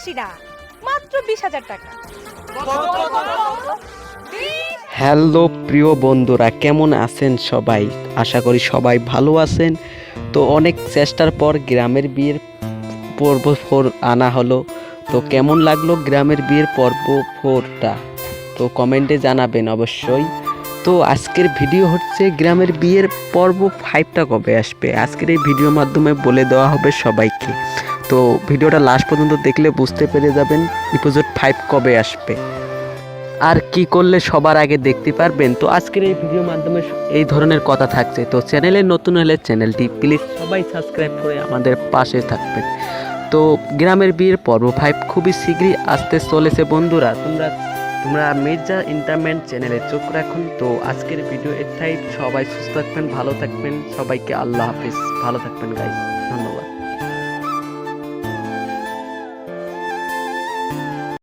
বেশি না, মাত্র বিশ হাজার টাকা। হ্যালো প্রিয় বন্ধুরা, কেমন আছেন সবাই? আশা করি সবাই ভালো আছেন। তো অনেক চেষ্টার পর গ্রামের বিয়ের পর্ব ফোর আনা হলো। তো কেমন লাগল গ্রামের বিয়ের পর্ব ফোরটা? তো কমেন্টে জানাবেন অবশ্যই। তো আজকের ভিডিও হচ্ছে গ্রামের বিয়ের পর্ব ফাইভটা কবে আসবে? আজকের এই ভিডিওর মাধ্যমে বলে দেওয়া হবে সবাইকে। তো ভিডিওটা লাস্ট পর্যন্ত দেখলে বুঝতে পেরে যাবেন এপিসোড ফাইভ কবে আসবে। আর কি করলে সবার আগে দেখতে পারবেন? তো আজকের এই ভিডিওর মাধ্যমে এই ধরনের কথা থাকছে। তো চ্যানেলে নতুন হলে চ্যানেলটি প্লিজ সবাই সাবস্ক্রাইব করে আমাদের পাশে থাকবেন। তো গ্রামের বিয়ের পর্ব ফাইভ খুবই শীঘ্রই আসতে চলেছে বন্ধুরা। তোমরা তোমরা মির্জা এন্টারমেন্ট চ্যানেলে চোখ রাখুন। তো আজকের ভিডিও এটাই সবাই সুস্থ থাকবেন, ভালো থাকবেন। সবাইকে আল্লাহ হাফিজ। ভালো থাকবেন গাইস